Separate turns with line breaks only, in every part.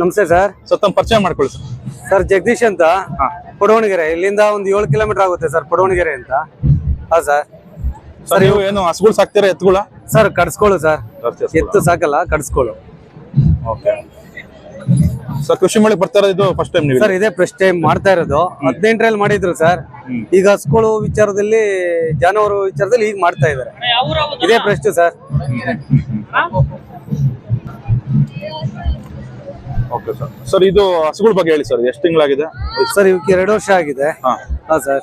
ನಮಸ್ತೆ sir.
So ತಮ್ಮ ಪರಿಚಯ ಮಾಡ್ಕೊಳ್ಳಿ ಸರ್.
ಸರ್ ಜಗದೀಶ್ ಅಂತ. ಪಡವಣಗೆರೆ ಇಲ್ಲಿಂದ ಒಂದು ಏಳು ಕಿಲೋಮೀಟರ್ ಆಗುತ್ತೆ ಸರ್ ಪಡವಣಗೆರೆ ಅಂತ. ಹಾ ಸರ್.
ಸರ್ ನೀವು ಏನು ಹಸುಗಳು ಸಾಕ್ತೀರಾ ಎತ್ತುಗಳ?
ಸರ್ ಕಡ್ಸ್ಕೊಳ್ಳು ಸರ್. ಎತ್ತು ಸಾಕಲ್ಲ ಕಡ್ಸ್ಕೊಳ್ಳು
ಓಕೆ. ಸರ್ ಕೃಷಿ ಮಳೆ ಬರ್ತಾ ಇರೋದು ಫಸ್ಟ್ ಟೈಮ್ ನೀವು
ಸರ್ ಇದೇ ಫಸ್ಟ್ ಟೈಮ್ ಮಾಡ್ತಾ ಇರೋದು. ಹದಿನೆಂಟರಲ್ಲಿ ಮಾಡಿದ್ರು ಸರ್. ಈಗ ಹಸುಗಳು ವಿಚಾರದಲ್ಲಿ ಜಾನುವಾರು ವಿಚಾರದಲ್ಲಿ ಈಗ ಮಾಡ್ತಾ ಇದ್ದಾರೆ ಇದೇ first sir.
Okay sir sir ಇದು ಹಸುಗಳ ಬಗ್ಗೆ ಹೇಳಿ ಸರ್ ಎಷ್ಟು ತಿಂಗಳಾಗಿದೆ?
ಸರ್ ಇವಕ್ಕೆ ಎರಡು ವರ್ಷ ಆಗಿದೆ.
ಹಾ.
ಹಾ ಸರ್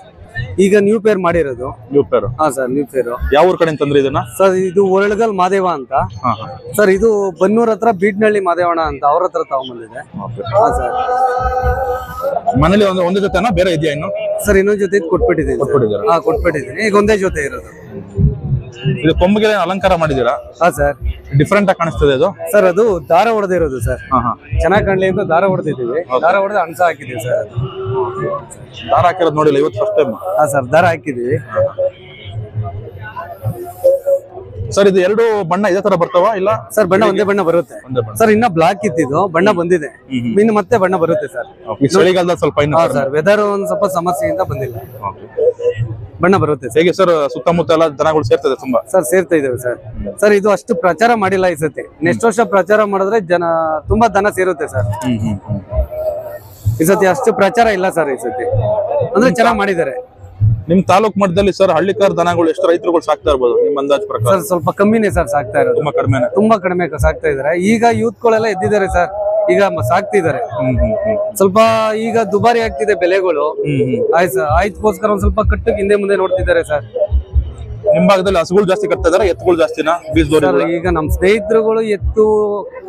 ಈಗ ನ್ಯೂ ಪೇರ್ ಮಾಡಿರೋದು.
ನ್ಯೂ ಪೇರು
ಹಾ ಸರ್ ನ್ಯೂ ಪೇರು
ಯಾವ ಊರ್ ಕಡೆ ತಂದ್ರಿ ಇದನ್ನ?
ಸರ್ ಇದು ಒರಳಗಲ್ ಮಾದೇವ ಅಂತ.
ಹಾ ಹಾ.
ಸರ್ ಇದು ಬನ್ನೂರ್ ಹತ್ರ ಬೀಟ್ನಳ್ಳಿ ಮಾದೇವಣ ಅಂತ ಅವ್ರ ಹತ್ರ ತಗೊಂಬಂದಿದೆ.
ಓಕೆ
ಹಾ ಸರ್
ಮನೇಲಿ ಒಂದು ಒಂದೇ ಜೊತೆನಾ? ಬೇರೆ ಇದೆಯಾ ಇನ್ನು?
ಸರ್ ಇನ್ನೊಂದ್ ಜೊತೆ ಇದು ಕೊಟ್ಬಿಟ್ಟಿದ್ದೀನಿ.
ಕೊಟ್ಬಿಟ್ಟಿದ್ದೀರಾ?
ಹಾ ಕೊಟ್ಬಿಟ್ಟಿದ್ದೀನಿ. ಈಗ ಒಂದೇ ಜೊತೆ ಇರೋದು.
ಇದು ಕೊಂಬಿಗೆ ಅಲಂಕಾರ ಮಾಡಿದ್ದೀರಾ?
ಹಾ ಸರ್
ಡಿಫ್ರೆಂಟ್ ಆಗಿ ಕಾಣಿಸ್ತದೆ ಅದು?
ಸರ್ ಅದು ದಾರ ಹೊಡೆದಿರೋದು ಸರ್.
ಚೆನ್ನಾಗಿ ಕಾಣಲಿ
ಚೆನ್ನಾಗ್ ಕಾಣ್ಲಿ ಅಂತ ದಾರ ಹೊಡೆದಿದ್ದೀವಿ. ದಾರ ಹೊಡೆದು ಅಣಸ ಹಾಕಿದ್ದೀವಿ ಸರ್.
ದಾರ ಹಾಕಿರೋದು ನೋಡಿಲ್ಲ ಇವತ್ತು ಫಸ್ಟ್ ಟೈಮ್
ಹಾ ಸರ್ ದಾರ ಹಾಕಿದ್ದೀವಿ.
ಸರ್ ಇದು ಎರಡು ಬಣ್ಣ ಇದೇ ತರ ಬರ್ತಾವ ಇಲ್ಲ?
ಸರ್ ಬಣ್ಣ ಒಂದೇ ಬಣ್ಣ ಬರುತ್ತೆ. ಸರ್ ಇನ್ನ ಬ್ಲಾಕ್ ಇತ್ತಿದ್ದು ಬಣ್ಣ ಬಂದಿದೆ. ಇನ್ನು ಮತ್ತೆ ಬಣ್ಣ ಬರುತ್ತೆ ಸರ್.
ಚಳಿಗಾಲದ ಸ್ವಲ್ಪ
ಸರ್ ವೆದರ್ ಒಂದ್ ಸ್ವಲ್ಪ ಸಮಸ್ಯೆಯಿಂದ ಬಂದಿಲ್ಲ. ಬಣ್ಣ ಬರುತ್ತೆ ಸರ್.
ಹೇಗೆ ಸರ್ ಸುತ್ತಮುತ್ತ ಎಲ್ಲ ದನಗಳು ಸೇರ್ತದೆ ತುಂಬಾ?
ಸರ್ ಸೇರ್ತಾ ಇದಾವೆ ಸರ್. ಸರ್ ಇದು ಅಷ್ಟು ಪ್ರಚಾರ ಮಾಡಿಲ್ಲ ಈ ಸತಿ. ನೆಕ್ಸ್ಟ್ ವರ್ಷ ಪ್ರಚಾರ ಮಾಡಿದ್ರೆ ಜನ ತುಂಬಾ ದನ ಸೇರುತ್ತೆ ಸರ್. ಈ ಸತಿ ಅಷ್ಟು ಪ್ರಚಾರ ಇಲ್ಲ ಸರ್ ಈ ಸತಿ. ಅಂದ್ರೆ ಚೆನ್ನಾಗಿ ಮಾಡಿದ್ದಾರೆ.
ನಿಮ್ ತಾಲೂಕ್ ಮಟ್ಟದಲ್ಲಿ ಸರ್ ಹಳ್ಳಿಕಾರ ದನಗಳು ಎಷ್ಟು ರೈತರುಗಳು ಸಾಕ್ತಾ ಇರ್ಬೋದು ನಿಮ್ ಅಂದಾಜ್ ಪ್ರಕಾರ?
ಸರ್ ಸ್ವಲ್ಪ ಕಮ್ಮಿನೇ ಸರ್ ಸಾಕ್ತಾ ಇರೋದು.
ತುಂಬಾ ಕಡಿಮೆ
ತುಂಬಾ ಕಡಿಮೆ ಸಾಕ್ತಾ ಇದಾರೆ ಈಗ ಯೂತ್ಗಳೆಲ್ಲ ಎದ್ದಿದ್ದಾರೆ ಸರ್. ಈಗ ಮ- ಸಾಕ್ತಿದ್ದಾರೆ
ಹ್ಮ್ ಹ್ಮ್ ಹ್ಮ್.
ಸ್ವಲ್ಪ ಈಗ ದುಬಾರಿ ಆಗ್ತಿದೆ ಬೆಲೆಗಳು.
ಹ್ಮ್ ಹ್ಮ್.
ಆಯ್ತು ಸರ್. ಆಯ್ತಕ್ಕೋಸ್ಕರ ಒಂದ್ ಸ್ವಲ್ಪ ಕಟ್ಟು ಹಿಂದೆ ಮುಂದೆ ನೋಡ್ತಿದ್ದಾರೆ ಸರ್.
ನಿಮ್ ಭಾಗದಲ್ಲಿ ಹಸುಗಳು ಜಾಸ್ತಿ ಕಟ್ತಾ ಇದಾರೆ ಎತ್ತುಗಳು ಜಾಸ್ತಿನಾ? ಬೀಸ್
ಸರ್ ಈಗ ನಮ್ ಸ್ನೇಹಿತರುಗಳು ಎತ್ತು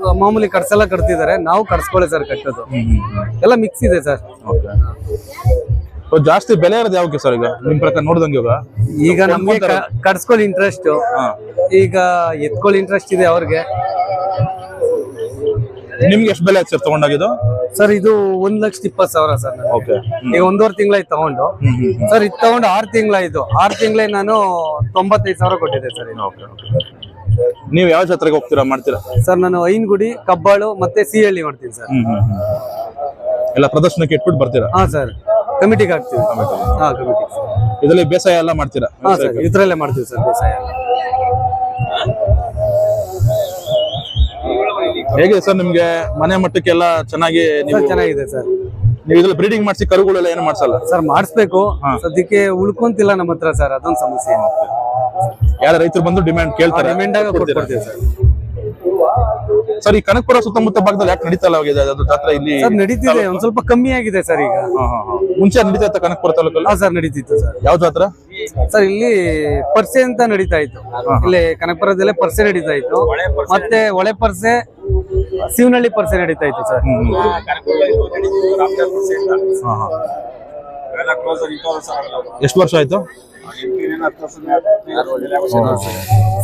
ಆ, ಮಾಮೂಲಿ ಕಡ್ಸೆಲ್ಲ ಕಟ್ತಿದ್ದಾರೆ ನಾವು ಕಡ್ಸ್ಕೊಳ್ಳಿ ಸರ್ ಕಟ್ಟೋದು. ಎಲ್ಲ ಮಿಕ್ಸ್ ಇದೆ ಸರ್.
ಜಾಸ್ತಿ ಬೆಲೆ ಇರೋದು ಯಾವಕ್ಕೆ ಸರ್ ಈಗ? ನಿಮ್ ಪ್ರಕಾರ ನೋಡ್ದಂಗೆ ಇವಾಗ?
ಈಗ ನಮ್ಗೆ ಕ- ಕಡ್ಸ್ಕೊಳ್ಳಿ ಇಂಟ್ರೆಸ್ಟ್ ಈಗ ಎತ್ಕೊಳ್ಳಿ ಇಂಟ್ರೆಸ್ಟ್ ಇದೆ ಅವ್ರಿಗೆ.
ನಿಮ್ಗೆ ಎಷ್ಟು ಬೆಲೆ ಆಯ್ತು ಸರ್ ತಗೊಂಡಾಗಿದ್ದು?
ಸರ್ ಇದು ಒಂದ್ ಲಕ್ಷದ ಇಪ್ಪತ್ತು ಸಾವಿರ ಸರ್.
ಓಕೆ.
ಈಗ ಒಂದೂವರೆ ತಿಂಗಳಾಯ್ತು ತಗೊಂಡು. ಸರ್ ಇದು ತಗೊಂಡು ಆರು ತಿಂಗಳಾಯ್ತು ಆರು ತಿಂಗಳೇ ನಾನು ತೊಂಬತ್ತೈದು ಸಾವಿರ ಕೊಟ್ಟಿದ್ದೆ ಸರ್ ನೀವು
ನೀವು ಯಾವ ಜಾತ್ರೆಗೆ ಹೋಗ್ತೀರಾ ಮಾಡ್ತೀರಾ?
ಸರ್ ನಾನು ಐನ್ಗುಡಿ ಕಬ್ಬಾಳು ಮತ್ತೆ ಸಿಹಳ್ಳಿ ಮಾಡ್ತೀನಿ ಸರ್.
ಹ್ಮ್ ಹ್ಮ್ ಹ್ಮ್. ಎಲ್ಲ ಪ್ರದರ್ಶನಕ್ಕೆ ಇಟ್ಬಿಟ್ಟು ಬರ್ತೀರಾ?
ಹಾ ಸರ್ ಕಮಿಟಿಗೆ ಹಾಕ್ತೀವಿ. ಹಾ ಕಮಿಟಿ.
ಇದರಲ್ಲಿ ಬೇಸಾಯ ಎಲ್ಲ ಮಾಡ್ತೀರಾ?
ಹಾ ಸರ್ ಇದ್ರಲ್ಲೇ ಮಾಡ್ತೀವಿ ಸರ್ ಬೇಸಾಯ ಎಲ್ಲ.
ಹೇಗಿದೆ ಸರ್ ನಿಮ್ಗೆ? ಮನೆ ಮಟ್ಟಕ್ಕೆಲ್ಲ ಚೆನ್ನಾಗಿ ನೀವು
ಚೆನ್ನಾಗಿದೆ ಸರ್.
ನೀವು ಇದ್ರಲ್ಲಿ ಬ್ರೀಡಿಂಗ್ ಮಾಡಿಸಿ ಕರುಗಳೆಲ್ಲ ಏನು ಮಾಡ್ಸಲ್ಲ?
ಸರ್ ಮಾಡಿಸ್ಬೇಕು. ಸದ್ಯಕ್ಕೆ ಉಳ್ಕೊಂತಿಲ್ಲ ನಮ್ಮ ಹತ್ರ ಸರ್ ಅದೊಂದು ಸಮಸ್ಯೆ.
ಯಾರ ರೈತರು ಬಂದು ಡಿಮ್ಯಾಂಡ್ ಕೇಳ್ತಾರೆ?
ಡಿಮ್ಯಾಂಡ್ ಆಗ ಕೊಟ್ಬಿಡ್ತೀವಿ ಸರ್.
ಸರ್ ಈ ಕನಕಪುರ ಸುತ್ತಮುತ್ತ ಭಾಗದಲ್ಲಿ ಯಾಕೆ ನಡೀತಾ ಹೋಗಿದೆ ಅದು ಜಾತ್ರೆ ಇಲ್ಲಿ
ಸರ್ ನಡೀತಿದೆ. ಒಂದ್ ಸ್ವಲ್ಪ ಕಮ್ಮಿ ಆಗಿದೆ ಸರ್ ಈಗ.
ಮುಂಚೆ ನಡೀತಾ ಇತ್ತ ಕನಕಪುರ ತಾಲೂಕಲ್ಲಿ?
ಸರ್ ನಡೀತಿತ್ತು ಸರ್.
ಯಾವ ಜಾತ್ರೆ?
ಸರ್ ಇಲ್ಲಿ ಪರ್ಸೆ ಅಂತ ನಡೀತಾ ಇತ್ತು. ಇಲ್ಲಿ ಕನಕಪುರದಲ್ಲೇ ಪರ್ಸೆ ನಡೀತಾ ಇತ್ತು. ಮತ್ತೆ ಒಳೆ ಪರ್ಸೆ ಶಿವನಹಳ್ಳಿ ಪರ್ಸೆ ನಡೀತಾ ಇತ್ತು ಸರ್.
ಹಾ, ಹಾ. ಎಷ್ಟು ವರ್ಷ ಆಯ್ತು?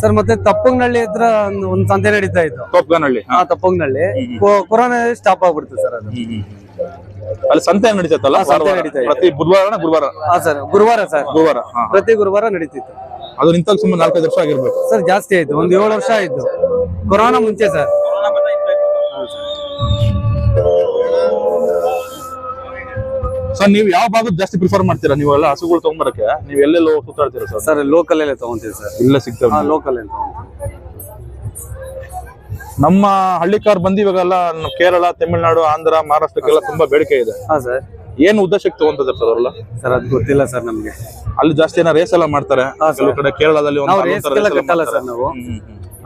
ಸರ್ ಮತ್ತೆ ತಪ್ಪಂಗ್ನಳ್ಳಿ ಹತ್ರ ಒಂದು- ಸಂತೆ ನಡೀತಾ ಇತ್ತು.
ತೋಪ್ಗಾನಹಳ್ಳಿ
ಆ ತಪ್ಪಂಗ್ನಹಳ್ಳಿ. ಕೊ- ಕೊರೋನಾ ಸ್ಟಾಪ್ ಆಗ್ಬಿಡ್ತು ಸರ್ ಅದು.
ಅಲ್ಲಿ ಸಂತೆ ನಡೀತೈತಲ್ಲ?
ಹಾ, ಸಂತೆ. ನಡೀತಾ
ಪ್ರತಿ ಬುಧವಾರ ಗುರುವಾರ?
ಹಾ ಸರ್ ಗುರುವಾರ ಸರ್.
ಗುರುವಾರ
ಪ್ರತಿ ಗುರುವಾರ ನಡೀತಿತ್ತು.
ಅದು ನಿಂತಾಗ ಸುಮ್ಮನೆ ನಾಲ್ಕೈದು ವರ್ಷ ಆಗಿರ್ಬೇಕು.
ಸರ್ ಜಾಸ್ತಿ ಆಯ್ತು. ಒಂದ್ ಏಳು ವರ್ಷ ಆಯ್ತು. ಕೊರೋನಾ ಮುಂಚೆ ಸರ್.
ಸರ್ ನೀವು ಯಾವ ಭಾಗದ ಜಾಸ್ತಿ ಪ್ರಿಫರ್ ಮಾಡ್ತೀರಾ? ನೀವು ಎಲ್ಲ ಹಸುಗಳು ತಗೊಂಬರಕ್ಕೆ? ನೀವು ಎಲ್ಲೆಲ್ಲೋ ಸುತ್ತಾಡ್ತೀರಾ ಸರ್
ಸರ್ ಲೋಕಲ್ ಅಲ್ಲೇ ತಗೊಂತೀವಿ ಸರ್
ಇಲ್ಲ ಸಿಗ್ತಾವೆ
ಲೋಕಲ್ ತಗೊಂತೀವಿ.
ನಮ್ಮ ಹಳ್ಳಿಕಾರ್ ಬಂದು ಇವಾಗೆಲ್ಲ ಕೇರಳ ತಮಿಳುನಾಡು ಆಂಧ್ರ ಮಹಾರಾಷ್ಟ್ರಕ್ಕೆಲ್ಲ ತುಂಬಾ ಬೇಡಿಕೆ ಇದೆ.
ಹಾ ಸರ್
ಏನು ಉದ್ದೇಶಕ್ಕೆ ತಗೊಂತದ ಸರ್ ಅವರೆಲ್ಲ?
ಸರ್ ಅದು ಗೊತ್ತಿಲ್ಲ ಸರ್ ನಮ್ಗೆ.
ಅಲ್ಲಿ ಜಾಸ್ತಿ ಏನೋ ರೇಸ್ ಎಲ್ಲ ಮಾಡ್ತಾರೆ? ಕೆಲವು ಕಡೆ ಕೇರಳದಲ್ಲಿ ಒಂದು
ನಾವು
ಥರ
ಎಲ್ಲ
race ಎಲ್ಲ
ಕಟ್ಟಲ್ಲ. ಸರ್ ನಾವು.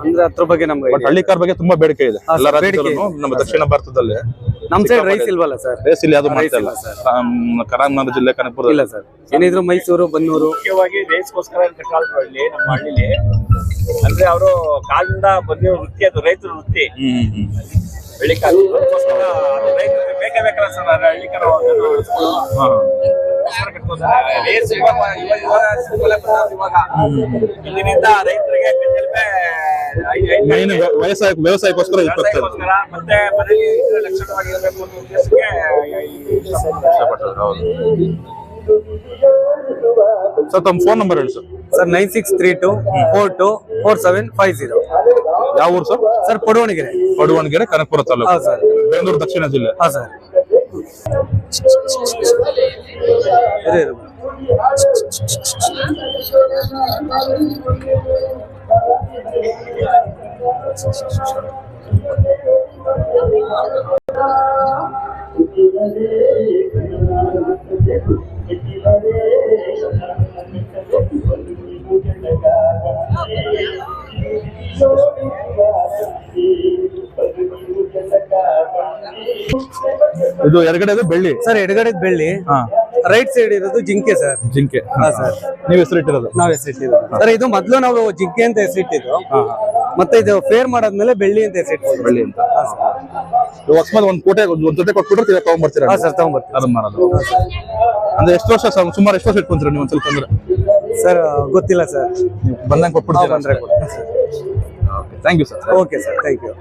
ಅಂದ್ರೆ ಅದ್ರ ಬಗ್ಗೆ ನಮ್ಗೆ
ಬಟ್ ಹಳ್ಳಿಕಾರ್ ಬಗ್ಗೆ ತುಂಬಾ ಬೇಡಿಕೆ ಇದೆ.
ಹಾ,
ಎಲ್ಲ
ಸರ್, ಬೇಡಿಕೆ
ರಾಜ್ಯದಲ್ಲೂ ನಮ್ಮ ದಕ್ಷಿಣ ಭಾರತದಲ್ಲಿ.
ನಮ್ ಸೈಡ್ ರೈಸ್ ಇಲ್ವಲ್ಲ ಸರ್
ರೇಸ್ ಇಲ್ಲಿ
ಅದು
ಮಾಡ್ತಾ
ಇಲ್ಲ.
ನಮ್ಮ ಕರಾಮನಗರ ಜಿಲ್ಲೆ ಕನಕಪುರ.
ಇಲ್ಲ ಸರ್ ಏನಿದ್ರು ಮೈಸೂರು ಬನ್ನೂರು.
ಮುಖ್ಯವಾಗಿ ರೇಸ್ಗೋಸ್ಕರ ಕಟ್ಟಾಳ್ರು ಇಲ್ಲಿ ನಮ್ಮ ಹಳ್ಳಿಲಿ. ಅಂದ್ರೆ ಅವರು ಕಾಲಿಂದ ಬಂದಿರೋ ವೃತ್ತಿ ಅದು ರೈತರ ವೃತ್ತಿ. ಹಳ್ಳಿ ಅದು ರೈತರಿಗೆ ಬೇಕೇ ಬೇಕಲ್ಲ ಸರ್ ಹಳ್ಳಿ ಕಾಲ
ಹಾ.
ರೇಸ್ ಇವಾಗ ಇವಾಗ ಇವಾಗ ಇಲ್ಲಿನಿಂದ ರೈತರಿಗೆ
ಮೇನ್ ವ್ಯವಸಾಯ ವ್ಯವಸಾಯಕ್ಕೋಸ್ಕರ
ಮತ್ತೆ ಅನ್ನೋ ಉದ್ದೇಶಕ್ಕೆ
ಸರ್ ತಮ್ಮ ಫೋನ್ ನಂಬರ್ ಹೇಳಿ sir.
Sir nine six three two four two four seven five zero.
ಯಾವ ಊರು sir?
Sir Paduvanagere.
Paduvanagere Kanakapura taluk.
Sir.
Bengaluru ದಕ್ಷಿಣ ಜಿಲ್ಲೆ.
ಹಾ ಸರ್. ಸರಿ.
ಇದು ಎಡಗಡೆದು ಬೆಳ್ಳಿ.
ಸರ್ ಎಡಗಡೆ ಬೆಳ್ಳಿ.
ಹಾ.
ರೈಟ್ ಸೈಡ್ ಇರೋದು ಜಿಂಕೆ ಸರ್
ಜಿಂಕೆ.
ಹಾ ಸರ್
ನೀವು ಹೆಸರಿಟ್ಟಿರೋದು
ನಾವ್ ಹೆಸರಿಟ್ಟಿರೋದು ಸರ್ ಇದು ಮೊದ್ಲು ನಾವು ಜಿಂಕೆ ಅಂತ ಹೆಸರಿಟ್ಟಿದ್ದು ಮತ್ತೆ ಇದು ಫೇರ್ ಮಾಡಾದ್ಮೇಲೆ ಬೆಳ್ಳಿ ಅಂತ ಹೆಸರಿಟ್ಟಿದ್ದು
ಬೆಳ್ಳಿ ಅಂತ.
ಹಾ ಸರ್
ಅಕಸ್ಮಾತ್ ಒಂದ್ ಕೋಟೆ ಒಂದ್ ಜೊತೆ ಕೊಟ್ಬಿಟ್ರೆ ತಿರ್ಗಾ ತಗೊಂಡ್ಬರ್ತೀರಾ
ಹಾ ಸರ್ ತಗೊಂಬರ್ತೀವಿ
ಅದನ್ನ ಮಾರೋದು ಅಂದ್ರೆ ಎಷ್ಟು ವರ್ಷ ಸರ್ ಸುಮಾರು ಎಷ್ಟು ವರ್ಷ ಇಟ್ಕೊಂತೀರಾ ನೀವು ಒಂದ್ ಸ್ವಲ್ಪ ಅಂದ್ರೆ?
ಸರ್ ಗೊತ್ತಿಲ್ಲ ಸರ್
ಬಂದಂಗೆ ಕೊಟ್ಬಿಡ್ತೀರಾ?
ಬಂದ್ರೆ
thank you sir
okay sir thank you